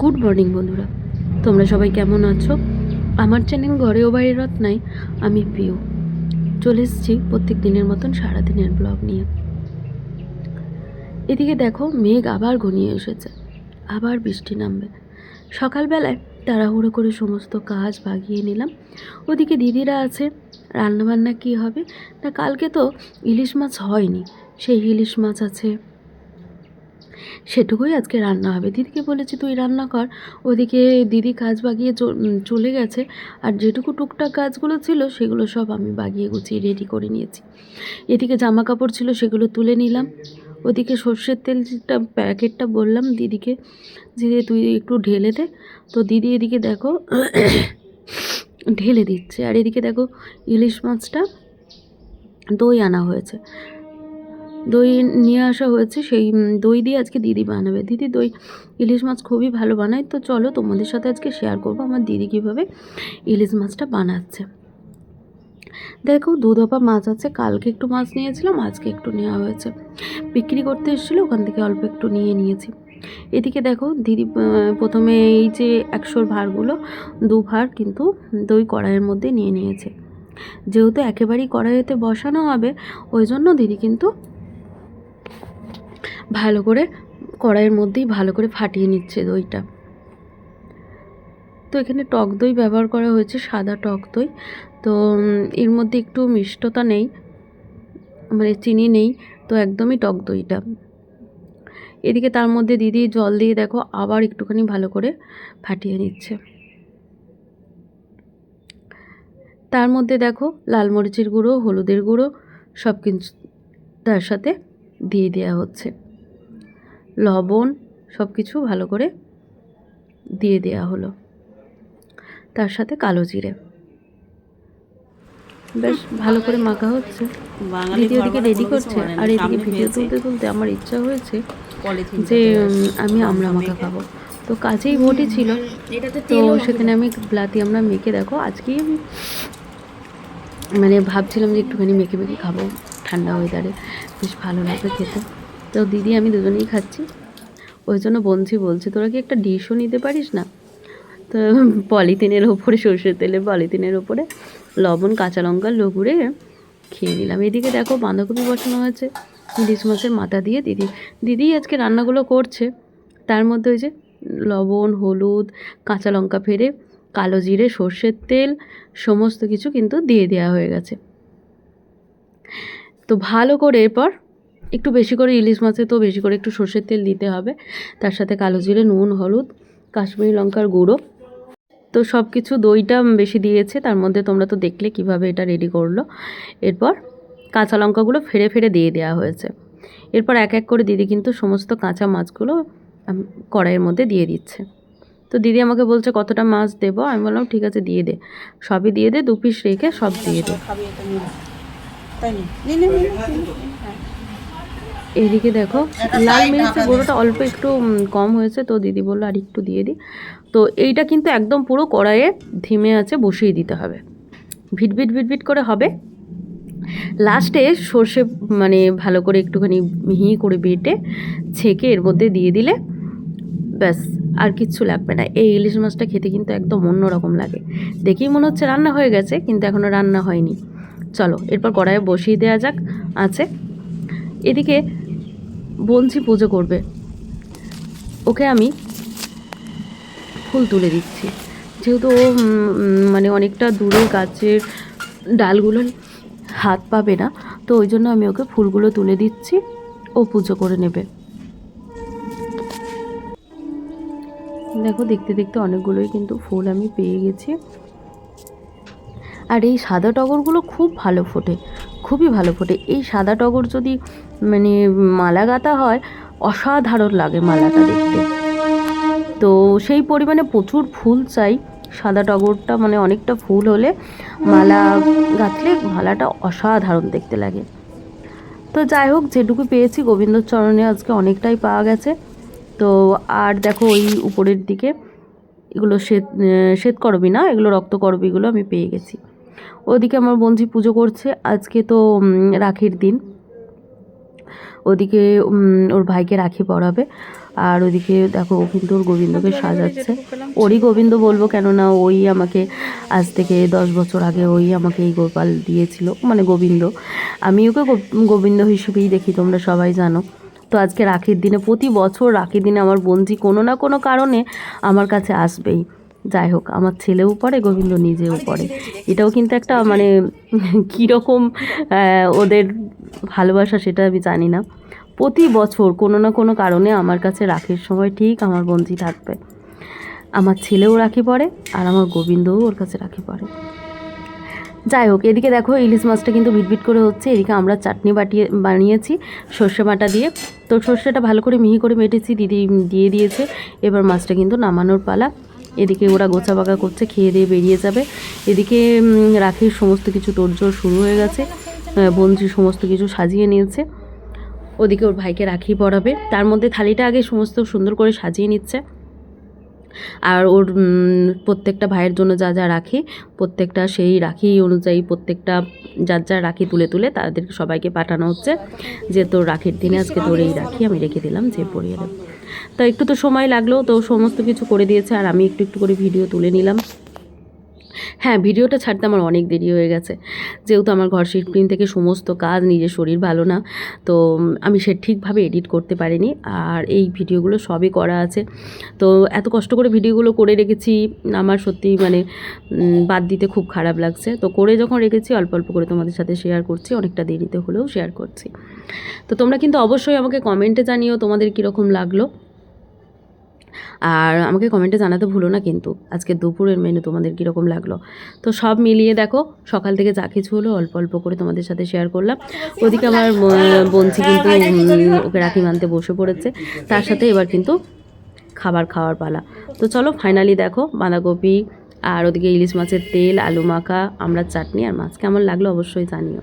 Good morning, বন্ধুরা। তোমরা সবাই কেমন আছো? আমার চ্যানেল ঘরে ও বাইরে রত্নায় আমি প্রিয়। চলে এসেছি প্রত্যেক দিনের মতন সারাদিনের ব্লগ নিয়ে। এদিকে দেখো, মেঘ আবার ঘনিয়ে এসেছে, আবার বৃষ্টি নামবে। সকালবেলায় তাড়াহুড়ো করে সমস্ত কাজ বাগিয়ে নিলাম। ওদিকে দিদিরা আছে, রান্নাবান্না কী হবে? না, কালকে তো ইলিশ মাছ হয়নি। সেই ইলিশ মাছ আছে সেটুকুই আজকে রান্না হবে। দিদিকে বলেছি, তুই রান্না কর। ওদিকে দিদি কাজ বাগিয়ে চলে গেছে। আর যেটুকু টুকটাক কাজগুলো ছিল, সেগুলো সব আমি বাগিয়ে গুছিয়ে রেডি করে নিয়েছি। এদিকে জামা কাপড় ছিল, সেগুলো তুলে নিলাম। ওদিকে সর্ষের তেলটা, প্যাকেটটা বললাম দিদিকে যে, তুই একটু ঢেলে দে। তো দিদি এদিকে দেখো, ঢেলে দিচ্ছে। আর এদিকে দেখো, ইলিশ মাছটা দই আনা হয়েছে। দই নিয়ে আসা হয়েছে, সেই দই দিয়ে আজকে দিদি বানাবে। দিদি দই, ইলিশ মাছ খুবই ভালো বানায়। তো চলো তোমাদের সাথে আজকে শেয়ার করব আমার দিদি কীভাবে ইলিশ মাছটা বানাচ্ছে। দেখো দু দফা মাছ আছে, কালকে একটু মাছ নিয়েছিলাম, আজকে একটু নেওয়া হয়েছে। বিক্রি করতে এসেছিল, ওখান থেকে অল্প একটু নিয়ে নিয়েছি। এদিকে দেখো দিদি প্রথমে এই যে একশোর ভারগুলো, দু ভার কিন্তু দই কড়াইয়ের মধ্যে নিয়ে নিয়েছে। যেহেতু একেবারেই কড়াইতে বসানো হবে, ওই জন্য দিদি কিন্তু ভালো করে কড়াইয়ের মধ্যেই ভালো করে ফাটিয়ে নিচ্ছে দইটা। তো এখানে টক দই ব্যবহার করা হয়েছে, সাদা টক দই। তো এর মধ্যে একটু মিষ্টতা নেই মানে চিনি নেই, তো একদমই টক দইটা। এদিকে তার মধ্যে দিদি জল দিয়ে দেখো আবার একটুখানি ভালো করে ফাটিয়ে নিচ্ছে। তার মধ্যে দেখো লাল মরিচের গুঁড়ো, হলুদের গুঁড়ো, সব কিছু তার সাথে দিয়ে দেওয়া হচ্ছে। লবণ সব কিছু ভালো করে দিয়ে দেওয়া হলো। তার সাথে কালো জিরে। বেশ ভালো করে মাখা হচ্ছে। দিদি ওদিকে রেডি করছে। আর এদিকে ভিডিও তুলতে তুলতে আমার ইচ্ছা হয়েছে যে আমি আমরা মাখা খাব। তো কাছেই ভোটি ছিল। তো সেখানে আমি ব্লাতি আমরা মেখে দেখো আজকেই আমি মানে ভাবছিলাম যে একটুখানি মেখে মেখে খাব ঠান্ডা ওয়েদারে বেশ ভালো লাগবে খেতে। তো দিদি, আমি দুজনেই খাচ্ছি। ওই জন্য বঞ্চি বলছে, তোরা কি একটা ডিশও নিতে পারিস না? তো পলিথিনের ওপরে, সর্ষের তেলে পলিথিনের ওপরে লবণ, কাঁচা লঙ্কা, লগুড়ে খেয়ে নিলাম। এদিকে দেখো বাঁধাকপি বসানো হয়েছে, ইলিশ মাছের মাথা দিয়ে। দিদি দিদি আজকে রান্নাগুলো করছে। তার মধ্যে ওই যে লবণ, হলুদ, কাঁচা লঙ্কা ফেড়ে, কালো জিরে, সর্ষের তেল, সমস্ত কিছু কিন্তু দিয়ে দেওয়া হয়ে গেছে। তো ভালো করে এরপর একটু বেশি করে ইলিশ মাছে তো বেশি করে একটু সর্ষের তেল দিতে হবে। তার সাথে কালো জিরে, নুন, হলুদ, কাশ্মীরি লঙ্কার গুঁড়ো। তো সব কিছু দইটা বেশি দিয়েছে, তার মধ্যে তোমরা তো দেখলে কীভাবে এটা রেডি করল। এরপর কাঁচা লঙ্কাগুলো ফেড়ে ফেড়ে দিয়ে দেওয়া হয়েছে। এরপর এক এক করে দিদি কিন্তু সমস্ত কাঁচা মাছগুলো কড়াইয়ের মধ্যে দিয়ে দিচ্ছে। তো দিদি আমাকে বলছে, কতটা মাছ দেবো? আমি বললাম, ঠিক আছে, দিয়ে দে। সবই দিয়ে দে, দু পিস রেখে সব দিয়ে দে। তাই এইদিকে দেখো লাল মির্চের গুঁড়োটা অল্প একটু কম হয়েছে তো দিদি বলল আর একটু দিয়ে দিই। তো এইটা কিন্তু একদম পুরো কড়াইয়ে ধিমে আছে বসিয়ে দিতে হবে। ভিটভিট ভিটভিট করে হবে। লাস্টে সর্ষে মানে ভালো করে একটুখানি মিহি করে বেটে ছেঁকে এর মধ্যে দিয়ে দিলে ব্যাস আর কিচ্ছু লাগবে না। এই ইলিশ মাছটা খেতে কিন্তু একদম অন্যরকম লাগে। দেখেই মনে হচ্ছে রান্না হয়ে গেছে কিন্তু এখনও রান্না হয়নি। চলো এরপর কড়াইয়ে বসিয়ে দেওয়া যাক আছে। এদিকে বঞ্চি পুজো করবে। ওকে আমি ফুল তুলে দিচ্ছি। যেহেতু ও মানে অনেকটা দূরে গাছের ডালগুলো হাত পাবে না, তো ওই জন্য আমি ওকে ফুলগুলো তুলে দিচ্ছি। ও পুজো করে নেবে। দেখো, দেখতে দেখতে অনেকগুলোই কিন্তু ফুল আমি পেয়ে গেছি। আর এই সাদা টগরগুলো খুব ভালো ফোটে, খুবই ভালো ফোটে। এই সাদা টগর যদি মানে মালা গাঁথা হয় অসাধারণ লাগে মালাটা দেখতে। তো সেই পরিমাণে প্রচুর ফুল চাই সাদা টগরটা মানে অনেকটা ফুল হলে মালা গাঁথলে মালাটা অসাধারণ দেখতে লাগে। তো যাই হোক যেটুকু পেয়েছি গোবিন্দচরণে আজকে অনেকটাই পাওয়া গেছে। তো আর দেখো ওই উপরের দিকে এগুলো শ্বেত আহ, শ্বেত করবি না এগুলো রক্ত করবিগুলো আমি পেয়ে গেছি। ওদিকে আমার বঞ্জি পুজো করছে আজকে তো রাখির দিন। ওদিকে ওর ভাইকে রাখি পরাবে। আর ওদিকে দেখো, ও কিন্তু ওর গোবিন্দকে সাজাচ্ছে। ওরই গোবিন্দ বলব কেননা ওই আমাকে আজ থেকে দশ বছর আগে ওই আমাকে এই গোপাল দিয়েছিল মানে গোবিন্দ। আমি ওকে গোবিন্দ হিসেবেই দেখি, তোমরা সবাই জানো। তো আজকে রাখির দিনে, প্রতি বছর রাখির দিনে আমার বোনজি কোনো না কোনো কারণে আমার কাছে আসবেই। যাই হোক, আমার ছেলেও পড়ে, গোবিন্দ নিজেও পড়ে। এটাও কিন্তু একটা মানে কীরকম ওদের ভালোবাসা সেটা আমি জানি না। প্রতি বছর কোনো না কোনো কারণে আমার কাছে রাখির সময় ঠিক আমার বঞ্জি থাকবে। আমার ছেলেও রাখি পড়ে আর আমার গোবিন্দও ওর কাছে রাখি পড়ে। যাই হোক, এদিকে দেখো ইলিশ মাছটা কিন্তু বিটবিট করে হচ্ছে। এদিকে আমরা চাটনি বাটিয়ে, বানিয়েছি সর্ষে বাটা দিয়ে। তো সর্ষেটা ভালো করে মিহি করে মেটেছি, দিদি দিয়ে দিয়েছে। এবার মাছটা কিন্তু নামানোর পালা। এদিকে ওরা গোছা বাগা করছে, খেয়ে দিয়ে বেরিয়ে যাবে। এদিকে রাখির সমস্ত কিছু তোড়জোড় শুরু হয়ে গেছে। বঞ্জি সমস্ত কিছু সাজিয়ে নিয়েছে। ওদিকে ওর ভাইকে রাখি পরাবে। তার মধ্যে থালিটা আগে সমস্ত সুন্দর করে সাজিয়ে নিচ্ছে। আর ওর প্রত্যেকটা ভাইয়ের জন্য যা যা রাখি, প্রত্যেকটা সেই রাখি অনুযায়ী প্রত্যেকটা যার যা রাখি তুলে তুলে তাদেরকে সবাইকে পাঠানো হচ্ছে। যে তোর রাখির দিনে আজকে তোর এই রাখি আমি রেখে দিলাম, যে পরিয়ে দেব। তো একটু তো সময় লাগল, তো সমস্ত কিছু করে দিয়েছে আর আমি একটু একটু করে ভিডিও তুলে নিলাম। হ্যাঁ ভিডিওটা ছাড়তে আমার অনেক দেরি হয়ে গেছে। যেহেতু আমার ঘর শিফটিং থেকে সমস্ত কাজ নিজের শরীর ভালো না, তো আমি সে ঠিকভাবে এডিট করতে পারিনি আর এই ভিডিওগুলো সবই করা আছে। তো এত কষ্ট করে ভিডিওগুলো করে রেখেছি, আমার সত্যি মানে বাদ দিতে খুব খারাপ লাগছে। তো করে যখন রেখেছি, অল্প অল্প করে তোমাদের সাথে শেয়ার করছি, অনেকটা দেরিতে হলেও শেয়ার করছি। তো তোমরা কিন্তু অবশ্যই আমাকে কমেন্টে জানিও তোমাদের কীরকম লাগল। আর আমাকে কমেন্টে জানাতে ভুলো না কিন্তু। আজকে দুপুরের মেনু তোমাদের কীরকম লাগল? তো সব মিলিয়ে দেখো, সকাল থেকে যা কিছু হলো অল্প অল্প করে তোমাদের সাথে শেয়ার করলাম। ওদিকে আমার ব- বোনছি কিন্তু ওকে রাখি মানতে বসে পড়েছে। তার সাথে এবার কিন্তু খাবার খাওয়ার পালা। তো চলো ফাইনালি দেখো বাঁধাকপি আর ওদিকে ইলিশ মাছের তেল, আলু মাখা, আমরা চাটনি আর মাছ কেমন লাগল অবশ্যই জানিও।